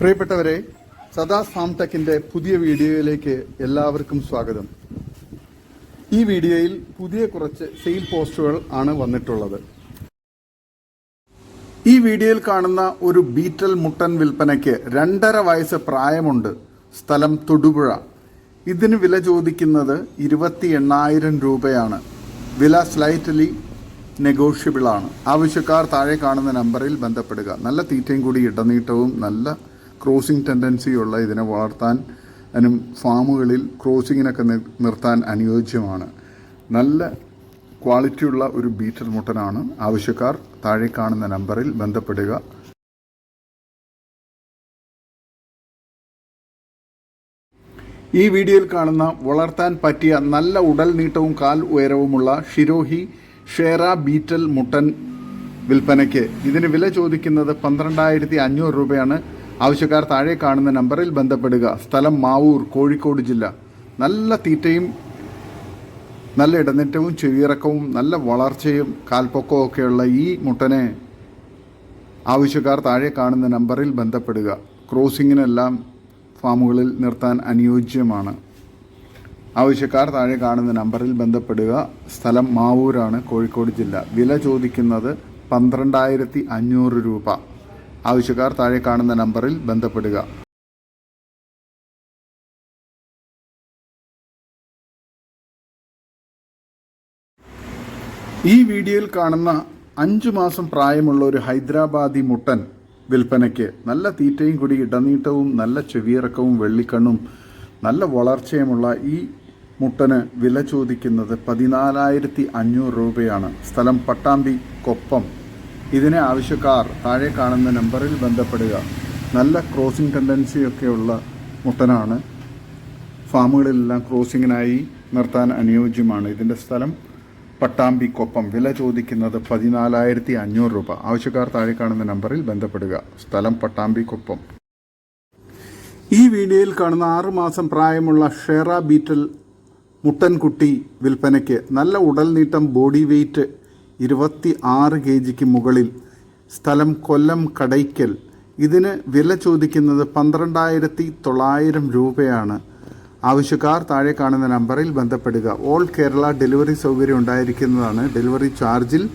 പ്രിയപ്പെട്ടവരെ സദാ ഫാം ടെക്കിന്റെ പുതിയ വീഡിയോയിലേക്ക് എല്ലാവർക്കും സ്വാഗതം. ഈ വീഡിയോയിൽ പുതിയ കുറച്ച് സെയിൽ പോസ്റ്റുകൾ ആണ് വന്നിട്ടുള്ളത്. ഈ വീഡിയോയിൽ കാണുന്ന ഒരു ബീറ്റൽ മുട്ടൻ വിൽപ്പനയ്ക്ക് രണ്ടര വയസ്സ് പ്രായമുണ്ട് സ്ഥലം തൊടുപുഴ. ഇതിന് വില ചോദിക്കുന്നത് ഇരുപത്തി എണ്ണായിരം രൂപയാണ്. വില സ്ലൈറ്റ്ലി നെഗോഷ്യബിൾ ആണ്. ആവശ്യക്കാർ താഴെ കാണുന്ന നമ്പറിൽ ബന്ധപ്പെടുക. നല്ല തീറ്റയും കൂടി ഇടനീട്ടവും നല്ല ക്രോസിംഗ് ടെൻഡൻസിയുള്ള ഇതിനെ വളർത്താൻ അതിനും ഫാമുകളിൽ ക്രോസിങ്ങിനൊക്കെ നിർത്താൻ അനുയോജ്യമാണ്. നല്ല ക്വാളിറ്റിയുള്ള ഒരു ബീറ്റൽ മുട്ടനാണ്. ആവശ്യക്കാർ താഴെ കാണുന്ന നമ്പറിൽ ബന്ധപ്പെടുക. ഈ വീഡിയോയിൽ കാണുന്ന വളർത്താൻ പറ്റിയ നല്ല ഉടൽ നീട്ടവും കാൽ ഉയരവുമുള്ള ഷിരോഹി ഷേറ ബീറ്റൽ മുട്ടൻ വിൽപ്പനയ്ക്ക്. ഇതിന് വില ചോദിക്കുന്നത് പന്ത്രണ്ടായിരത്തി അഞ്ഞൂറ് രൂപയാണ്. ആവശ്യക്കാർ താഴെ കാണുന്ന നമ്പറിൽ ബന്ധപ്പെടുക. സ്ഥലം മാവൂർ കോഴിക്കോട് ജില്ല. നല്ല തീറ്റയും നല്ല ഇടനേറ്റവും ചെവിയിറക്കവും നല്ല വളർച്ചയും കാൽപ്പൊക്കവും ഒക്കെയുള്ള ഈ മുട്ടനെ ആവശ്യക്കാർ താഴെ കാണുന്ന നമ്പറിൽ ബന്ധപ്പെടുക. ക്രോസിങ്ങിനെല്ലാം ഫാമുകളിൽ നിർത്താൻ അനുയോജ്യമാണ്. ആവശ്യക്കാർ താഴെ കാണുന്ന നമ്പറിൽ ബന്ധപ്പെടുക. സ്ഥലം മാവൂരാണ് കോഴിക്കോട് ജില്ല. വില ചോദിക്കുന്നത് പന്ത്രണ്ടായിരത്തി അഞ്ഞൂറ് രൂപ. ആവശ്യക്കാർ താഴെ കാണുന്ന നമ്പറിൽ ബന്ധപ്പെടുക. ഈ വീഡിയോയിൽ കാണുന്ന അഞ്ചു മാസം പ്രായമുള്ള ഒരു ഹൈദരാബാദി മുട്ടൻ വിൽപ്പനയ്ക്ക്. നല്ല തീറ്റയും കൂടി ഇടനീട്ടവും നല്ല ചെവിയിറക്കവും വെള്ളിക്കണ്ണും നല്ല വളർച്ചയുമുള്ള ഈ മുട്ടന് വില ചോദിക്കുന്നത് പതിനാലായിരത്തി അഞ്ഞൂറ് രൂപയാണ്. സ്ഥലം പട്ടാമ്പി കൊപ്പം. ഇതിനെ ആവശ്യക്കാർ താഴെ കാണുന്ന നമ്പറിൽ ബന്ധപ്പെടുക. നല്ല ക്രോസിംഗ് ടെൻഡൻസിയൊക്കെയുള്ള മുട്ടനാണ്. ഫാമുകളിലെല്ലാം ക്രോസിങ്ങിനായി നിർത്താൻ അനുയോജ്യമാണ്. ഇതിന്റെ സ്ഥലം പട്ടാമ്പി കൊപ്പം വില ചോദിക്കുന്നത് പതിനാലായിരത്തി അഞ്ഞൂറ് രൂപ. ആവശ്യക്കാർ താഴെ കാണുന്ന നമ്പറിൽ ബന്ധപ്പെടുക. സ്ഥലം പട്ടാമ്പിക്കൊപ്പം. ഈ വീഡിയോയിൽ കാണുന്ന ആറുമാസം പ്രായമുള്ള ഷെറ ബീറ്റൽ മുട്ടൻകുട്ടി വിൽപ്പനയ്ക്ക് നല്ല ഉടൽനീട്ടം ബോഡി വെയ്റ്റ് ഇരുപത്തി ആറ് കെ ജിക്ക് മുകളിൽ സ്ഥലം കൊല്ലം കടയ്ക്കൽ. ഇതിന് വില ചോദിക്കുന്നത് പന്ത്രണ്ടായിരത്തി തൊള്ളായിരം രൂപയാണ്. ആവശ്യക്കാർ താഴെ കാണുന്ന നമ്പറിൽ ബന്ധപ്പെടുക. ഓൾ കേരള ഡെലിവറി സൗകര്യം ഉണ്ടായിരിക്കുന്നതാണ് ഡെലിവറി ചാർജിൽ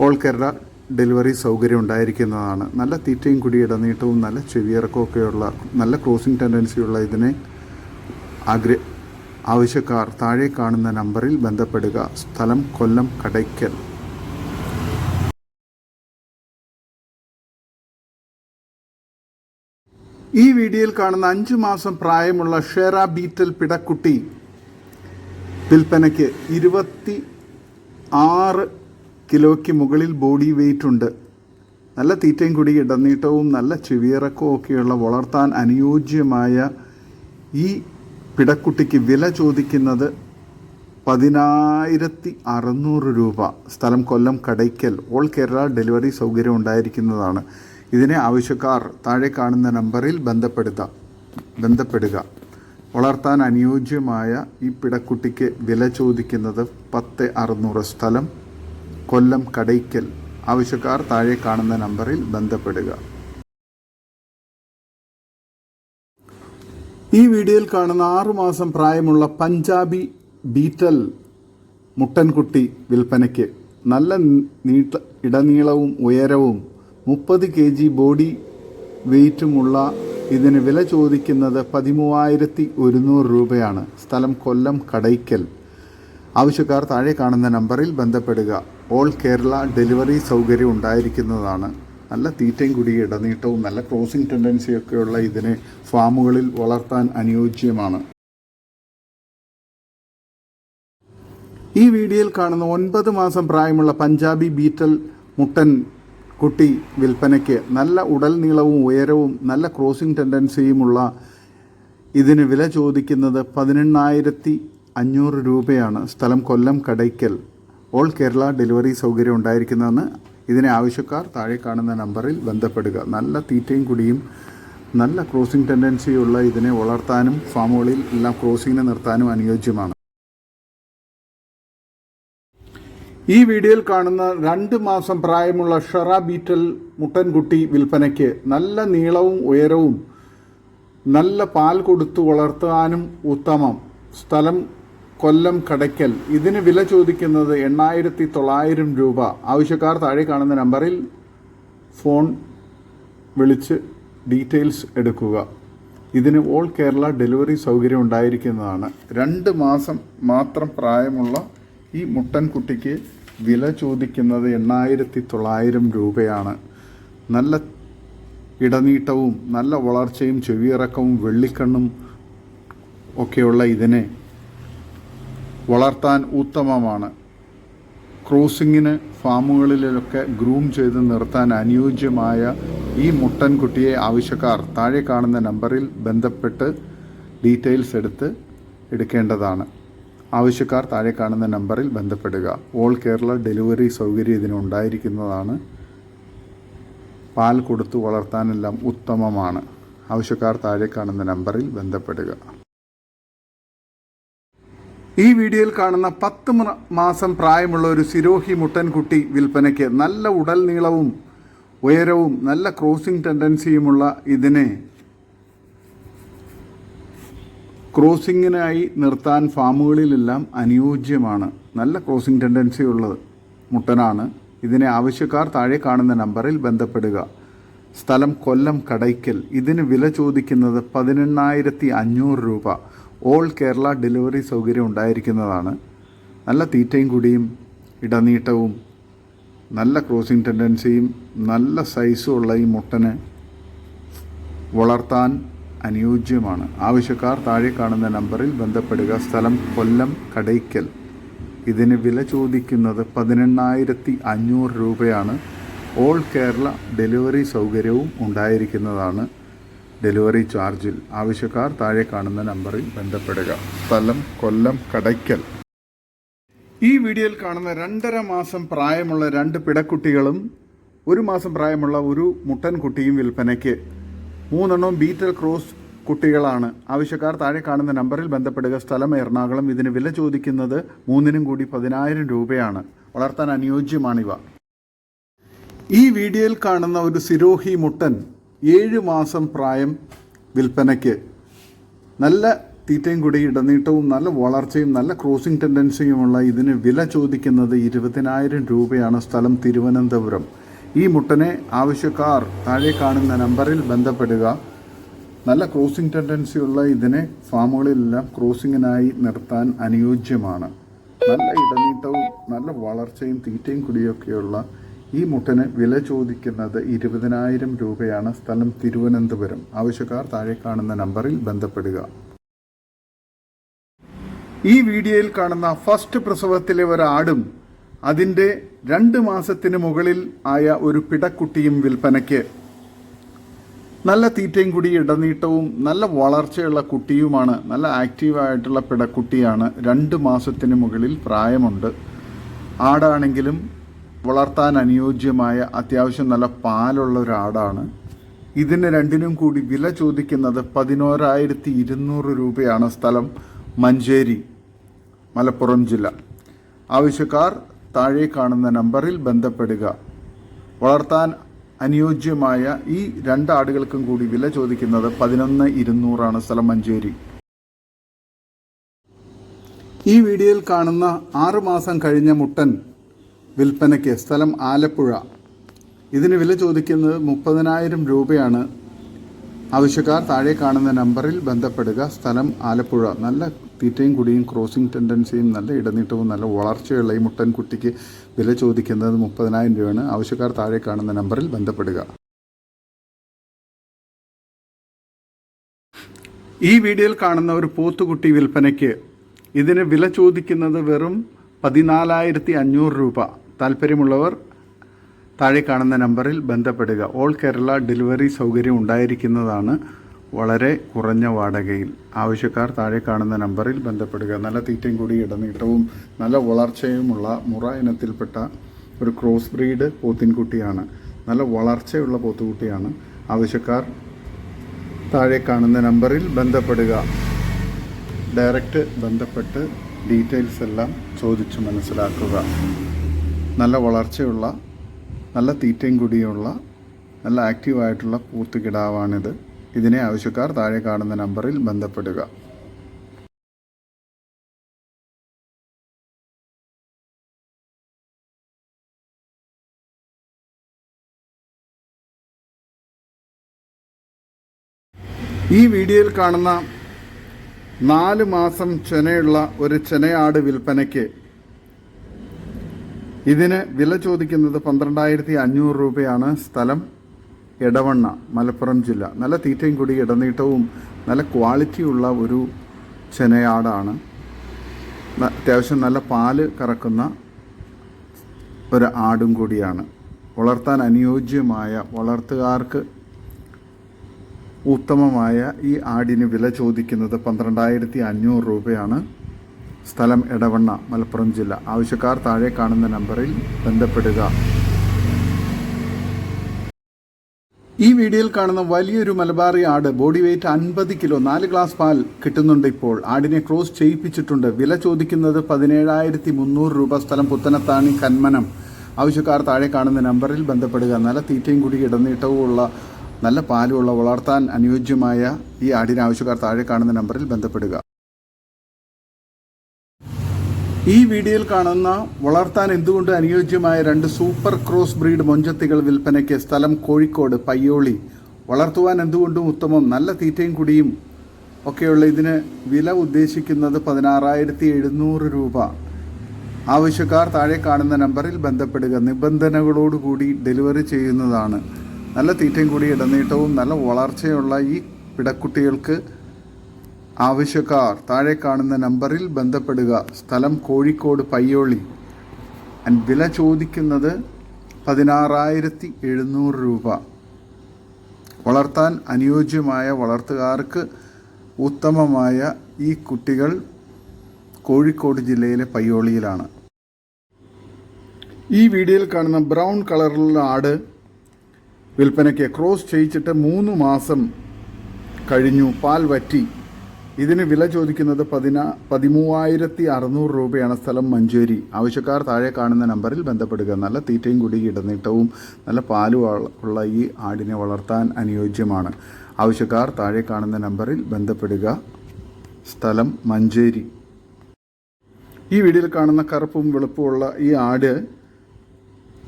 ഓൾ കേരള ഡെലിവറി സൗകര്യം ഉണ്ടായിരിക്കുന്നതാണ്. നല്ല തീറ്റയും കുടി ഇടനീട്ടവും നല്ല ചെവിയിറക്കവും ഒക്കെയുള്ള നല്ല ക്രോസിംഗ് ടെൻഡൻസിയുള്ള ഇതിനെ ആഗ്ര ആവശ്യക്കാർ താഴെ കാണുന്ന നമ്പറിൽ ബന്ധപ്പെടുക. സ്ഥലം കൊല്ലം കടയ്ക്കൽ. ഈ വീഡിയോയിൽ കാണുന്ന അഞ്ചു മാസം പ്രായമുള്ള ഷെറ ബീറ്റൽ പിടക്കുട്ടി വിൽപ്പനയ്ക്ക് ഇരുപത്തി ആറ് കിലോയ്ക്ക് മുകളിൽ ബോഡി വെയിറ്റ് ഉണ്ട്. നല്ല തീറ്റയും കൂടി ഇടനീട്ടവും നല്ല ചെവിയിറക്കവും ഒക്കെയുള്ള വളർത്താൻ അനുയോജ്യമായ ഈ പിടക്കുട്ടിക്ക് വില ചോദിക്കുന്നത് പതിനായിരത്തി അറുന്നൂറ് രൂപ. സ്ഥലം കൊല്ലം കടയ്ക്കൽ. ഓൾ കേരള ഡെലിവറി സൗകര്യം ഉണ്ടായിരിക്കുന്നതാണ്. ഇതിനെ ആവശ്യക്കാർ താഴെ കാണുന്ന നമ്പറിൽ ബന്ധപ്പെടുക ബന്ധപ്പെടുക. വളർത്താൻ അനുയോജ്യമായ ഈ പിടക്കുട്ടിക്ക് വില ചോദിക്കുന്നത് പത്ത് അറുന്നൂറ് സ്ഥലം കൊല്ലം കടയ്ക്കൽ. ആവശ്യക്കാർ താഴെ കാണുന്ന നമ്പറിൽ ബന്ധപ്പെടുക. ഈ വീഡിയോയിൽ കാണുന്ന ആറുമാസം പ്രായമുള്ള പഞ്ചാബി ബീറ്റൽ മുട്ടൻകുട്ടി വിൽപ്പനയ്ക്ക് നല്ല നീട്ട ഇടനീളവും ഉയരവും മുപ്പത് കെ ജി ബോഡി വെയിറ്റുമുള്ള ഇതിന് വില ചോദിക്കുന്നത് പതിമൂവായിരത്തി ഒരുന്നൂറ് രൂപയാണ്. സ്ഥലം കൊല്ലം കടയ്ക്കൽ. ആവശ്യക്കാർ താഴെ കാണുന്ന നമ്പറിൽ ബന്ധപ്പെടുക. ഓൾ കേരള ഡെലിവറി സൗകര്യം ഉണ്ടായിരിക്കുന്നതാണ്. നല്ല തീറ്റയും കുടി ഇടനീട്ടവും നല്ല ക്രോസിംഗ് ടെൻഡൻസിയൊക്കെയുള്ള ഇതിനെ ഫാമുകളിൽ വളർത്താൻ അനുയോജ്യമാണ്. ഈ വീഡിയോയിൽ കാണുന്ന ഒൻപത് മാസം പ്രായമുള്ള പഞ്ചാബി ബീറ്റൽ മുട്ടൻ കുട്ടി വിൽപ്പനയ്ക്ക് നല്ല ഉടൽ നീളവും ഉയരവും നല്ല ക്രോസിംഗ് ടെൻഡൻസിയുമുള്ള ഇതിന് വില ചോദിക്കുന്നത് പതിനെണ്ണായിരത്തി അഞ്ഞൂറ് രൂപയാണ്. സ്ഥലം കൊല്ലം കടയ്ക്കൽ. ഓൾ കേരള ഡെലിവറി സൗകര്യം ഉണ്ടായിരിക്കുന്നതെന്ന് ഇതിനെ ആവശ്യക്കാർ താഴെ കാണുന്ന നമ്പറിൽ ബന്ധപ്പെടുക. നല്ല തീറ്റയും കുടിയും നല്ല ക്രോസിംഗ് ടെൻഡൻസിയുള്ള ഇതിനെ വളർത്താനും ഫാമുകളിൽ എല്ലാം ക്രോസിങ്ങിന് നിർത്താനും അനുയോജ്യമാണ്. ഈ വീഡിയോയിൽ കാണുന്ന രണ്ട് മാസം പ്രായമുള്ള ഷെറ ബീറ്റൽ മുട്ടൻകുട്ടി വിൽപ്പനയ്ക്ക് നല്ല നീളവും ഉയരവും നല്ല പാൽ കൊടുത്തു വളർത്താനും ഉത്തമം. സ്ഥലം കൊല്ലം കടയ്ക്കൽ. ഇതിന് വില ചോദിക്കുന്നത് എണ്ണായിരത്തി തൊള്ളായിരം രൂപ. ആവശ്യക്കാർ താഴെ കാണുന്ന നമ്പറിൽ ഫോൺ വിളിച്ച് ഡീറ്റെയിൽസ് എടുക്കുക. ഇതിന് ഓൾ കേരള ഡെലിവറി സൗകര്യം ഉണ്ടായിരിക്കുന്നതാണ്. രണ്ട് മാസം മാത്രം പ്രായമുള്ള ഈ മുട്ടൻ കുട്ടിക്ക് വില ചോദിക്കുന്നത് എണ്ണായിരത്തി തൊള്ളായിരം രൂപയാണ്. നല്ല ഇടനീട്ടവും നല്ല വളർച്ചയും ചെവിയിറക്കവും വെള്ളിക്കണ്ണും ഒക്കെയുള്ള ഇതിനെ വളർത്താൻ ഉത്തമമാണ്. ക്രോസിങ്ങിന് ഫാമുകളിലൊക്കെ ഗ്രൂം ചെയ്ത് നിർത്താൻ അനുയോജ്യമായ ഈ മുട്ടൻകുട്ടിയെ ആവശ്യക്കാർ താഴെ കാണുന്ന നമ്പറിൽ ബന്ധപ്പെട്ട് ഡീറ്റെയിൽസ് എടുത്ത് എടുക്കേണ്ടതാണ്. ആവശ്യക്കാർ താഴെ കാണുന്ന നമ്പറിൽ ബന്ധപ്പെടുക. ഓൾ കേരള ഡെലിവറി സൗകര്യം ഇതിനുണ്ടായിരിക്കുന്നതാണ് പാൽ കൊടുത്തു വളർത്താനെല്ലാം ഉത്തമമാണ്. ആവശ്യക്കാർ താഴെ കാണുന്ന നമ്പറിൽ ബന്ധപ്പെടുക. ഈ വീഡിയോയിൽ കാണുന്ന പത്ത് മാസം പ്രായമുള്ള ഒരു സിരോഹി മുട്ടൻകുട്ടി വിൽപ്പനയ്ക്ക് നല്ല ഉടൽ നീളവും ഉയരവും നല്ല ക്രോസിംഗ് ടെൻഡൻസിയുമുള്ള ഇതിനെ ക്രോസിങ്ങിനായി നിർത്താൻ ഫാമുകളിലെല്ലാം അനുയോജ്യമാണ്. നല്ല ക്രോസിംഗ് ടെൻഡൻസി ഉള്ളത്. മുട്ടനാണ്. ഇതിനെ ആവശ്യക്കാർ താഴെ കാണുന്ന നമ്പറിൽ ബന്ധപ്പെടുക. സ്ഥലം കൊല്ലം കടയ്ക്കൽ. ഇതിന് വില ചോദിക്കുന്നത് പതിനെണ്ണായിരത്തി അഞ്ഞൂറ് രൂപ. ഓൾ കേരള ഡെലിവറി സൗകര്യം ഉണ്ടായിരിക്കുന്നതാണ്. നല്ല തീറ്റയും കുടിയും ഇടനീട്ടവും നല്ല ക്രോസിംഗ് ടെൻഡൻസിയും നല്ല സൈസും ഉള്ള ഈ മുട്ടനെ വളർത്താൻ അനുയോജ്യമാണ്. ആവശ്യക്കാർ താഴെ കാണുന്ന നമ്പറിൽ ബന്ധപ്പെടുക. സ്ഥലം കൊല്ലം കടയ്ക്കൽ. ഇതിന് വില ചോദിക്കുന്നത് പതിനെണ്ണായിരത്തി അഞ്ഞൂറ് രൂപയാണ്. ഓൾ കേരള ഡെലിവറി സൗകര്യവും ഉണ്ടായിരിക്കുന്നതാണ് ഡെലിവറി ചാർജിൽ. ആവശ്യക്കാർ താഴെ കാണുന്ന നമ്പറിൽ ബന്ധപ്പെടുക. സ്ഥലം കൊല്ലം കടയ്ക്കൽ. ഈ വീഡിയോയിൽ കാണുന്ന രണ്ടര മാസം പ്രായമുള്ള രണ്ട് പിടക്കുട്ടികളും ഒരു മാസം പ്രായമുള്ള ഒരു മുട്ടൻ കുട്ടിയും വിൽപ്പനയ്ക്ക് മൂന്നെണ്ണവും ബീറ്റൽ ക്രോസ് കുട്ടികളാണ്. ആവശ്യക്കാർ താഴെ കാണുന്ന നമ്പറിൽ ബന്ധപ്പെടുക. സ്ഥലം എറണാകുളം. ഇതിന് വില ചോദിക്കുന്നത് മൂന്നിനും കൂടി പതിനായിരം രൂപയാണ്. വളർത്താൻ അനുയോജ്യമാണിവ. ഈ വീഡിയോയിൽ കാണുന്ന ഒരു സിരോഹി മുട്ടൻ ഏഴ് മാസം പ്രായം വിൽപ്പനയ്ക്ക് നല്ല തീറ്റയും കൂടി ഇടനീട്ടവും നല്ല വളർച്ചയും നല്ല ക്രോസിംഗ് ടെൻഡൻസിയുമുള്ള ഇതിന് വില ചോദിക്കുന്നത് ഇരുപതിനായിരം രൂപയാണ്. സ്ഥലം തിരുവനന്തപുരം. ഈ മുട്ടനെ ആവശ്യക്കാർ താഴെ കാണുന്ന നമ്പറിൽ ബന്ധപ്പെടുക. നല്ല ക്രോസിംഗ് ടെൻഡൻസിയുള്ള ഇതിനെ ഫാമുകളിലെല്ലാം ക്രോസിങ്ങിനായി നിർത്താൻ അനുയോജ്യമാണ്. നല്ല ഇടനീട്ടവും നല്ല വളർച്ചയും തീറ്റയും കുടിയൊക്കെയുള്ള ഈ മുട്ടന് വില ചോദിക്കുന്നത് ഇരുപതിനായിരം രൂപയാണ് സ്ഥലം തിരുവനന്തപുരം. ആവശ്യക്കാർ താഴെ കാണുന്ന നമ്പറിൽ ബന്ധപ്പെടുക. ഈ വീഡിയോയിൽ കാണുന്ന ഫസ്റ്റ് പ്രസവത്തിലെ ഒരാടും അതിന്റെ രണ്ട് മാസത്തിന് മുകളിൽ ആയ ഒരു പിടക്കുട്ടിയും വിൽപ്പനയ്ക്ക്. നല്ല തീറ്റയും കൂടി ഇടനീട്ടവും നല്ല വളർച്ചയുള്ള കുട്ടിയുമാണ് നല്ല ആക്റ്റീവായിട്ടുള്ള പിടക്കുട്ടിയാണ് രണ്ട് മാസത്തിന് മുകളിൽ പ്രായമുണ്ട്. ആടാണെങ്കിലും വളർത്താൻ അനുയോജ്യമായ അത്യാവശ്യം നല്ല പാലുള്ള ഒരു ആടാണ് ഇതിന് രണ്ടിനും കൂടി വില ചോദിക്കുന്നത് പതിനോരായിരത്തി ഇരുന്നൂറ് രൂപയാണ് സ്ഥലം മഞ്ചേരി മലപ്പുറം ജില്ല. ആവശ്യക്കാർ താഴെ കാണുന്ന നമ്പറിൽ ബന്ധപ്പെടുക. വളർത്താൻ അനുയോജ്യമായ ഈ രണ്ട് ആടുകൾക്കും കൂടി വില ചോദിക്കുന്നത് പതിനൊന്ന് ഇരുന്നൂറാണ് സ്ഥലം മഞ്ചേരി. ഈ വീഡിയോയിൽ കാണുന്ന ആറുമാസം കഴിഞ്ഞ മുട്ടൻ വിൽപ്പനയ്ക്ക് സ്ഥലം ആലപ്പുഴ. ഇതിന് വില ചോദിക്കുന്നത് മുപ്പതിനായിരം രൂപയാണ്. ആവശ്യക്കാർ താഴെ കാണുന്ന നമ്പറിൽ ബന്ധപ്പെടുക. സ്ഥലം ആലപ്പുഴ. നല്ല തീറ്റയും കുടിയും ക്രോസിംഗ് ടെൻഡൻസിയും നല്ല ഇടനീട്ടവും നല്ല വളർച്ചയുള്ള ഈ മുട്ടൻ കുട്ടിക്ക് വില ചോദിക്കുന്നത് മുപ്പതിനായിരം രൂപയാണ്. ആവശ്യക്കാർ താഴെ കാണുന്ന നമ്പറിൽ ബന്ധപ്പെടുക. ഈ വീഡിയോയിൽ കാണുന്ന ഒരു പോത്തുകുട്ടി വിൽപ്പനയ്ക്ക് ഇതിന് വില ചോദിക്കുന്നത് വെറും പതിനാലായിരത്തി അഞ്ഞൂറ് രൂപ. താല്പര്യമുള്ളവർ താഴെ കാണുന്ന നമ്പറിൽ ബന്ധപ്പെടുക. ഓൾ കേരള ഡെലിവറി സൗകര്യം ഉണ്ടായിരിക്കുന്നതാണ് വളരെ കുറഞ്ഞ വാടകയിൽ. ആവശ്യക്കാർ താഴെ കാണുന്ന നമ്പറിൽ ബന്ധപ്പെടുക. നല്ല തീറ്റയും കൂടി ഇടനീട്ടവും നല്ല വളർച്ചയുമുള്ള മുറ ഇനത്തിൽപ്പെട്ട ഒരു ക്രോസ് ബ്രീഡ് പോത്തിൻകുട്ടിയാണ്. നല്ല വളർച്ചയുള്ള പോത്തുകുട്ടിയാണ്. ആവശ്യക്കാർ താഴെ കാണുന്ന നമ്പറിൽ ബന്ധപ്പെടുക. ഡയറക്റ്റ് ബന്ധപ്പെട്ട് ഡീറ്റെയിൽസ് എല്ലാം ചോദിച്ച് മനസ്സിലാക്കുക. നല്ല വളർച്ചയുള്ള നല്ല തീറ്റയും കൂടിയുള്ള നല്ല ആക്റ്റീവായിട്ടുള്ള പൂത്തുകിടാവാണിത്. ഇതിനെ ആവശ്യക്കാർ താഴെ കാണുന്ന നമ്പറിൽ ബന്ധപ്പെടുക. ഈ വീഡിയോയിൽ കാണുന്ന നാല് മാസം ചെനയുള്ള ഒരു ചെനയാട് വിൽപ്പനയ്ക്ക് ഇതിന് വില ചോദിക്കുന്നത് പന്ത്രണ്ടായിരത്തി അഞ്ഞൂറ് രൂപയാണ് സ്ഥലം. എടവണ്ണ മലപ്പുറം ജില്ല. നല്ല തീറ്റയും കൂടി ഇടനീട്ടവും നല്ല ക്വാളിറ്റിയുള്ള ഒരു ചെനയാടാണ്. അത്യാവശ്യം നല്ല പാൽ കറക്കുന്ന ഒരു ആടും കൂടിയാണ്. വളർത്താൻ അനുയോജ്യമായ വളർത്തുകാർക്ക് ഉത്തമമായ ഈ ആടിന് വില ചോദിക്കുന്നത് പന്ത്രണ്ടായിരത്തി അഞ്ഞൂറ് രൂപയാണ്. സ്ഥലം എടവണ്ണ മലപ്പുറം ജില്ല. ആവശ്യക്കാർ താഴെ കാണുന്ന നമ്പറിൽ ബന്ധപ്പെടുക. ഈ വീഡിയോയിൽ കാണുന്ന വലിയൊരു മലബാറി ആട് ബോഡി വെയിറ്റ് അൻപത് കിലോ നാല് ഗ്ലാസ് പാൽ കിട്ടുന്നുണ്ട് ഇപ്പോൾ. ആടിനെ ക്രോസ് ചെയ്യിപ്പിച്ചിട്ടുണ്ട്. വില ചോദിക്കുന്നത് പതിനേഴായിരത്തി മുന്നൂറ് രൂപ. സ്ഥലം പുത്തനത്താണി കന്മനം. ആവശ്യക്കാർ താഴെ കാണുന്ന നമ്പറിൽ ബന്ധപ്പെടുക. നല്ല തീറ്റയും കൂടി ഇടനീട്ടവും ഉള്ള നല്ല പാലുമുള്ള വളർത്താൻ അനുയോജ്യമായ ഈ ആടിനെ ആവശ്യക്കാർ താഴെ കാണുന്ന നമ്പറിൽ ബന്ധപ്പെടുക. ഈ വീഡിയോയിൽ കാണുന്ന വളർത്താൻ എന്തുകൊണ്ട് അനുയോജ്യമായ രണ്ട് സൂപ്പർ ക്രോസ് ബ്രീഡ് മൊഞ്ചത്തികൾ വിൽപ്പനയ്ക്ക് സ്ഥലം കോഴിക്കോട് പയ്യോളി. വളർത്തുവാൻ എന്തുകൊണ്ടും ഉത്തമം. നല്ല തീറ്റയും കുടിയും ഒക്കെയുള്ള ഇതിന് വില ഉദ്ദേശിക്കുന്നത് പതിനാറായിരത്തി എഴുന്നൂറ് രൂപ. ആവശ്യക്കാർ താഴെ കാണുന്ന നമ്പറിൽ ബന്ധപ്പെടുക. നിബന്ധനകളോടുകൂടി ഡെലിവറി ചെയ്യുന്നതാണ്. നല്ല തീറ്റയും കൂടി ഇടനീട്ടവും നല്ല വളർച്ചയുള്ള ഈ പിടക്കുട്ടികൾക്ക് ആവശ്യക്കാർ താഴെ കാണുന്ന നമ്പറിൽ ബന്ധപ്പെടുക. സ്ഥലം കോഴിക്കോട് പയ്യോളി. ആൻഡ് വില ചോദിക്കുന്നത് പതിനാറായിരത്തി എഴുന്നൂറ് രൂപ. വളർത്താൻ അനുയോജ്യമായ വളർത്തുകാർക്ക് ഉത്തമമായ ഈ കുട്ടികൾ കോഴിക്കോട് ജില്ലയിലെ പയ്യോളിയിലാണ്. ഈ വീഡിയോയിൽ കാണുന്ന ബ്രൗൺ കളറിലുള്ള ആട് വിൽപ്പനയ്ക്ക് ക്രോസ് ചെയ്യിച്ചിട്ട് മൂന്ന് മാസം കഴിഞ്ഞു. പാൽ വറ്റി. ഇതിന് വില ചോദിക്കുന്നത് പതിനാ പതിമൂവായിരത്തി അറുന്നൂറ് രൂപയാണ് സ്ഥലം മഞ്ചേരി. ആവശ്യക്കാർ താഴെ കാണുന്ന നമ്പറിൽ ബന്ധപ്പെടുക. നല്ല തീറ്റയും കുടി ഇടനീട്ടവും നല്ല പാലും ഉള്ള- ഈ ആടിനെ വളർത്താൻ അനുയോജ്യമാണ്. ആവശ്യക്കാർ താഴെ കാണുന്ന നമ്പറിൽ ബന്ധപ്പെടുക. സ്ഥലം മഞ്ചേരി. ഈ വീഡിയോയിൽ കാണുന്ന കറുപ്പും വെളുപ്പുമുള്ള ഈ ആട്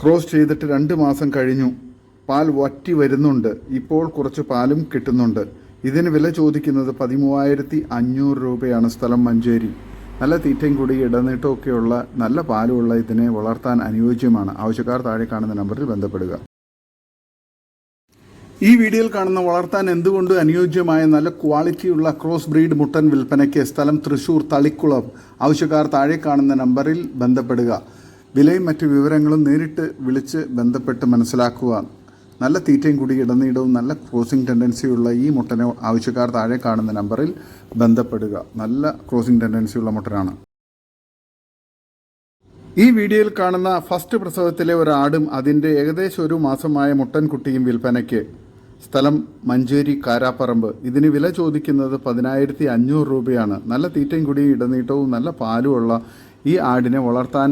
ക്രോസ് ചെയ്തിട്ട് രണ്ട് മാസം കഴിഞ്ഞു. പാൽ വറ്റി വരുന്നുണ്ട്. ഇപ്പോൾ കുറച്ച് പാലും കിട്ടുന്നുണ്ട്. ഇതിന് വില ചോദിക്കുന്നത് പതിമൂവായിരത്തി അഞ്ഞൂറ് രൂപയാണ് സ്ഥലം മഞ്ചേരി. നല്ല തീറ്റയും കൂടി ഇടനീട്ടമൊക്കെയുള്ള നല്ല പാലുമുള്ള ഇതിനെ വളർത്താൻ അനുയോജ്യമാണ്. ആവശ്യക്കാർ താഴെ കാണുന്ന നമ്പറിൽ ബന്ധപ്പെടുക. ഈ വീഡിയോയിൽ കാണുന്ന വളർത്താൻ എന്തുകൊണ്ട് അനുയോജ്യമായ നല്ല ക്വാളിറ്റിയുള്ള ക്രോസ് ബ്രീഡ് മുട്ടൻ വിൽപ്പനയ്ക്ക് സ്ഥലം തൃശൂർ തളിക്കുളം. ആവശ്യക്കാർ താഴെ കാണുന്ന നമ്പറിൽ ബന്ധപ്പെടുക. വിലയും മറ്റു വിവരങ്ങളും നേരിട്ട് വിളിച്ച് ബന്ധപ്പെട്ട് മനസ്സിലാക്കുക. നല്ല തീറ്റയും കൂടി ഇടനീടവും നല്ല ക്രോസിംഗ് ടെൻഡൻസിയുള്ള ഈ മുട്ടനെ ആവശ്യക്കാർ താഴെ കാണുന്ന നമ്പറിൽ ബന്ധപ്പെടുക. നല്ല ക്രോസിംഗ് ടെൻഡൻസിയുള്ള മുട്ടനാണ്. ഈ വീഡിയോയിൽ കാണുന്ന ഫസ്റ്റ് പ്രസവത്തിലെ ഒരാടും അതിന്റെ ഏകദേശം ഒരു മാസമായ മുട്ടൻകുട്ടിയും വിൽപ്പനയ്ക്ക്. സ്ഥലം മഞ്ചേരി കാരാപ്പറമ്പ്. ഇതിന് വില ചോദിക്കുന്നത് പതിനായിരത്തി അഞ്ഞൂറ് രൂപയാണ്. നല്ല തീറ്റയും കൂടി ഇടനീട്ടവും നല്ല പാലുമുള്ള ഈ ആടിനെ വളർത്താൻ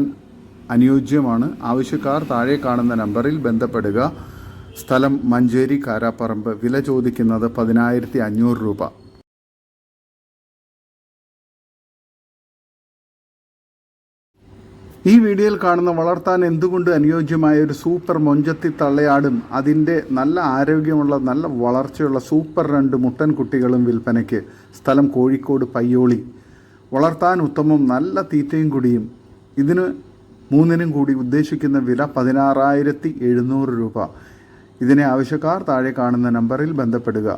അനുയോജ്യമാണ്. ആവശ്യക്കാർ താഴെ കാണുന്ന നമ്പറിൽ ബന്ധപ്പെടുക. സ്ഥലം മഞ്ചേരി കാരാപ്പറമ്പ് വില ചോദിക്കുന്നത് പതിനായിരത്തി അഞ്ഞൂറ് രൂപ. ഈ വീഡിയോയിൽ കാണുന്ന വളർത്താൻ എന്തുകൊണ്ട് അനുയോജ്യമായ ഒരു സൂപ്പർ മൊഞ്ചത്തി തള്ളയാടും അതിന്റെ നല്ല ആരോഗ്യമുള്ള നല്ല വളർച്ചയുള്ള സൂപ്പർ രണ്ട് മുട്ടൻ കുട്ടികളും വിൽപ്പനയ്ക്ക്. സ്ഥലം കോഴിക്കോട് പയ്യോളി. വളർത്താൻ ഉത്തമം നല്ല തീറ്റയും കുടിയും. ഇതിന് മൂന്നിനും കൂടി ഉദ്ദേശിക്കുന്ന വില പതിനാറായിരത്തി എഴുന്നൂറ് രൂപ. ഇതിനെ ആവശ്യക്കാർ താഴെ കാണുന്ന നമ്പറിൽ ബന്ധപ്പെടുക.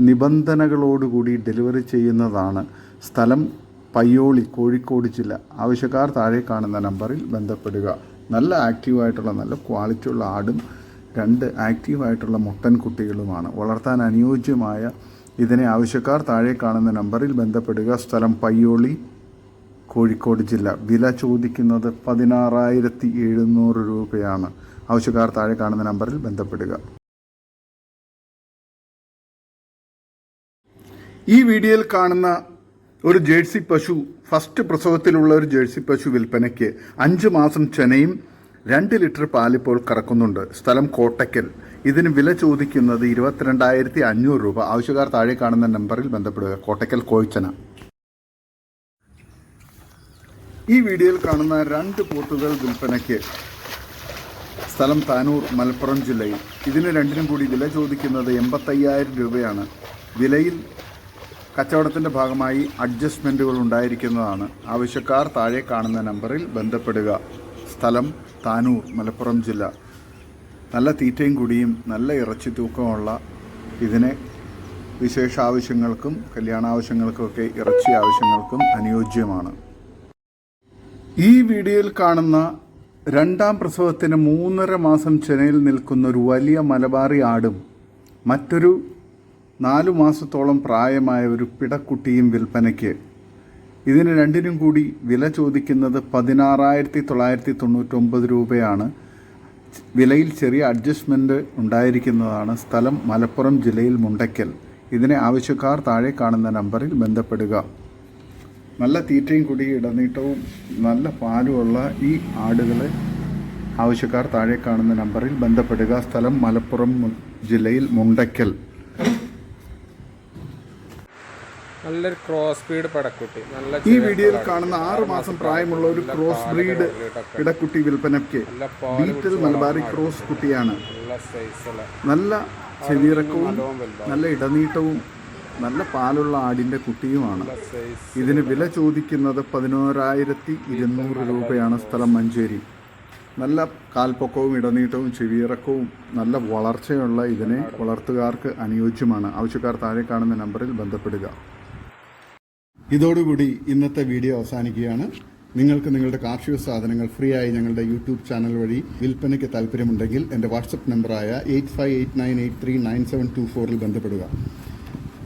നിബന്ധനകളോടുകൂടി ഡെലിവറി ചെയ്യുന്നതാണ് സ്ഥലം പയ്യോളി കോഴിക്കോട് ജില്ല. ആവശ്യക്കാർ താഴെ കാണുന്ന നമ്പറിൽ ബന്ധപ്പെടുക. നല്ല ആക്റ്റീവായിട്ടുള്ള നല്ല ക്വാളിറ്റി ഉള്ള ആടും രണ്ട് ആക്റ്റീവായിട്ടുള്ള മുട്ടൻ കുട്ടികളുമാണ്. വളർത്താൻ അനുയോജ്യമായ ഇതിനെ ആവശ്യക്കാർ താഴെ കാണുന്ന നമ്പറിൽ ബന്ധപ്പെടുക. സ്ഥലം പയ്യോളി കോഴിക്കോട് ജില്ല. വില ചോദിക്കുന്നത് പതിനാറായിരത്തി എഴുന്നൂറ് രൂപയാണ്. ആവശ്യക്കാർ താഴെ കാണുന്ന നമ്പറിൽ ബന്ധപ്പെടുക. ഈ വീഡിയോയിൽ കാണുന്ന ഒരു ജേഴ്സി പശു ഫസ്റ്റ് പ്രസവത്തിലുള്ള ഒരു ജേഴ്സി പശു വിൽപ്പനയ്ക്ക് അഞ്ച് മാസം ചെനയും രണ്ട് ലിറ്റർ പാലിപ്പോൾ കറക്കുന്നുണ്ട്. സ്ഥലം കോട്ടയ്ക്കൽ. ഇതിന് വില ചോദിക്കുന്നത് ഇരുപത്തിരണ്ടായിരത്തി അഞ്ഞൂറ് രൂപ. ആവശ്യക്കാർ താഴെ കാണുന്ന നമ്പറിൽ ബന്ധപ്പെടുക. കോട്ടയ്ക്കൽ കോഴിച്ചന. ഈ വീഡിയോയിൽ കാണുന്ന രണ്ട് പോത്തുകൾ വിൽപ്പനയ്ക്ക് സ്ഥലം താനൂർ മലപ്പുറം ജില്ലയിൽ. ഇതിന് രണ്ടിനും കൂടി വില ചോദിക്കുന്നത് എൺപത്തയ്യായിരം രൂപയാണ്. വിലയിൽ കച്ചവടത്തിന്റെ ഭാഗമായി അഡ്ജസ്റ്റ്മെന്റുകൾ ഉണ്ടായിരിക്കുന്നതാണ്. ആവശ്യക്കാർ താഴെ കാണുന്ന നമ്പറിൽ ബന്ധപ്പെടുക. സ്ഥലം താനൂർ മലപ്പുറം ജില്ല. നല്ല തീറ്റയും കുടിയും നല്ല ഇറച്ചി തൂക്കമുള്ള ഇതിനെ വിശേഷ ആവശ്യങ്ങൾക്കും കല്യാണാവശ്യങ്ങൾക്കുമൊക്കെ ഇറച്ചി ആവശ്യങ്ങൾക്കും അനുയോജ്യമാണ്. ഈ വീഡിയോയിൽ കാണുന്ന രണ്ടാം പ്രസവത്തിന് മൂന്നര മാസം ചെനയിൽ നിൽക്കുന്ന ഒരു വലിയ മലബാറി ആടും മറ്റൊരു നാലു മാസത്തോളം പ്രായമായ ഒരു പിടക്കുട്ടിയും വിൽപ്പനയ്ക്ക്. ഇതിന് രണ്ടിനും കൂടി വില ചോദിക്കുന്നത് പതിനാറായിരത്തി തൊള്ളായിരത്തി തൊണ്ണൂറ്റൊമ്പത് രൂപയാണ്. വിലയിൽ ചെറിയ അഡ്ജസ്റ്റ്മെന്റ് ഉണ്ടായിരിക്കുന്നതാണ് സ്ഥലം മലപ്പുറം ജില്ലയിൽ മുണ്ടയ്ക്കൽ. ഇതിനെ ആവശ്യക്കാർ താഴെ കാണുന്ന നമ്പറിൽ ബന്ധപ്പെടുക. നല്ല തീറ്റയും കുടി ഇടനീട്ടവും നല്ല പാലുമുള്ള ഈ ആടുകളെ ആവശ്യക്കാർ താഴെ കാണുന്ന നമ്പറിൽ ബന്ധപ്പെടുക. സ്ഥലം മലപ്പുറം ജില്ലയിൽ മുണ്ടയ്ക്കൽ. നല്ലൊരു ക്രോസ് ബ്രീഡ് പടക്കുട്ടി. നല്ല ഈ വീഡിയോയിൽ കാണുന്ന ആറ് മാസം പ്രായമുള്ള ഒരു ക്രോസ് ബ്രീഡ് ഇടക്കുട്ടി വിൽപ്പനയ്ക്ക് ബീറ്റൽ മലബാറി ക്രോസ് കുട്ടിയാണ്. നല്ല ചെവിയിറക്കവും നല്ല ഇടനീട്ടവും നല്ല പാലുള്ള ആടിന്റെ കുട്ടിയുമാണ്. ഇതിന് വില ചോദിക്കുന്നത് പതിനോരായിരത്തി ഇരുന്നൂറ് രൂപയാണ് സ്ഥലം മഞ്ചേരി. നല്ല കാൽപ്പൊക്കവും ഇടനീട്ടവും ചെവിയിറക്കവും നല്ല വളർച്ചയുള്ള ഇതിനെ വളർത്തുകാർക്ക് അനുയോജ്യമാണ്. ആവശ്യക്കാർ താഴെ കാണുന്ന നമ്പറിൽ ബന്ധപ്പെടുക. ഇതോടുകൂടി ഇന്നത്തെ വീഡിയോ അവസാനിക്കുകയാണ്. നിങ്ങൾക്ക് നിങ്ങളുടെ കാർഷിക സാധനങ്ങൾ ഫ്രീ ആയി ഞങ്ങളുടെ യൂട്യൂബ് ചാനൽ വഴി വിൽപ്പനയ്ക്ക് താല്പര്യമുണ്ടെങ്കിൽ എന്റെ വാട്സപ്പ് നമ്പറായ eight five eight nine eight three nine seven two ഫോറിൽ ബന്ധപ്പെടുക.